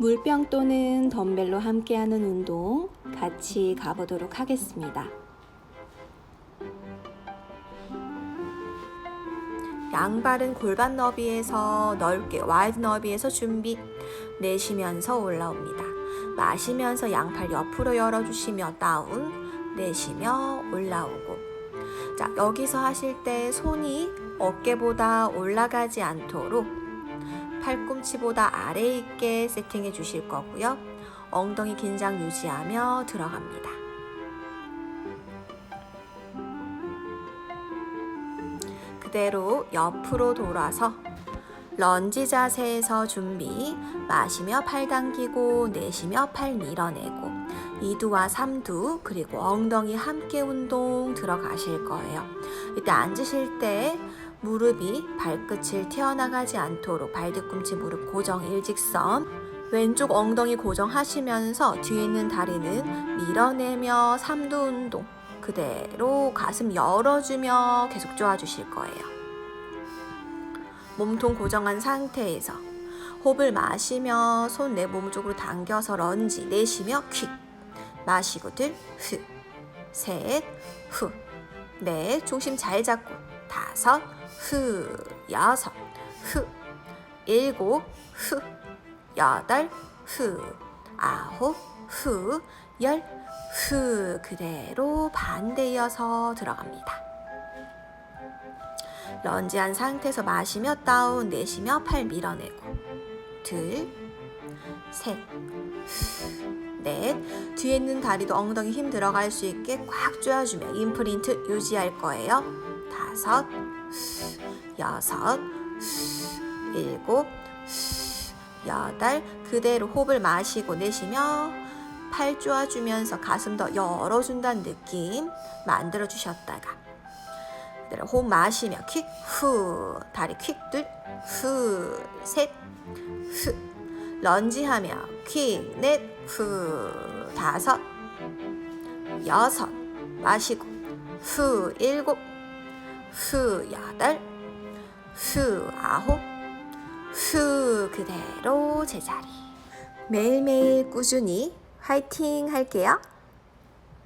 물병 또는 덤벨로 함께하는 운동 같이 가보도록 하겠습니다. 양발은 골반 너비에서 넓게 와이드 너비에서 준비 내쉬면서 올라옵니다. 마시면서 양팔 옆으로 열어주시며 다운 내쉬며 올라오고 자 여기서 하실 때 손이 어깨보다 올라가지 않도록 팔꿈치보다 아래 있게 세팅해 주실 거고요. 엉덩이 긴장 유지하며 들어갑니다. 그대로 옆으로 돌아서 런지 자세에서 준비 마시며 팔 당기고 내쉬며 팔 밀어내고 2두와 3두 그리고 엉덩이 함께 운동 들어가실 거예요. 이때 앉으실 때 무릎이 발끝을 튀어나가지 않도록 발뒤꿈치 무릎 고정 일직선 왼쪽 엉덩이 고정하시면서 뒤에 있는 다리는 밀어내며 3두 운동 그대로 가슴 열어주며 계속 쪼아주실 거예요. 몸통 고정한 상태에서 호흡을 마시며 손 내 몸 쪽으로 당겨서 런지 내쉬며 퀵 마시고 둘 후 셋 후 넷 중심 잘 잡고 다섯 후 여섯 후 일곱 후 여덟 후 아홉 후열 후 그대로 반대 이어서 들어갑니다. 런지한 상태에서 마시며 다운 내쉬며 팔 밀어내고 둘, 셋, 넷 뒤에 있는 다리도 엉덩이 힘 들어갈 수 있게 꽉 조여주며 임프린트 유지할 거예요. 다섯, 여섯, 일곱, 여덟 그대로 호흡을 마시고 내쉬며 팔 조아주면서 가슴 더 열어준다는 느낌 만들어 주셨다가 그대로 호흡 마시며 킥후 다리 킥둘후셋후 런지하며 킥넷후 다섯 여섯 마시고 후 일곱 후 여덟 후 아홉 후 그대로 제자리 매일매일 꾸준히 화이팅 할게요.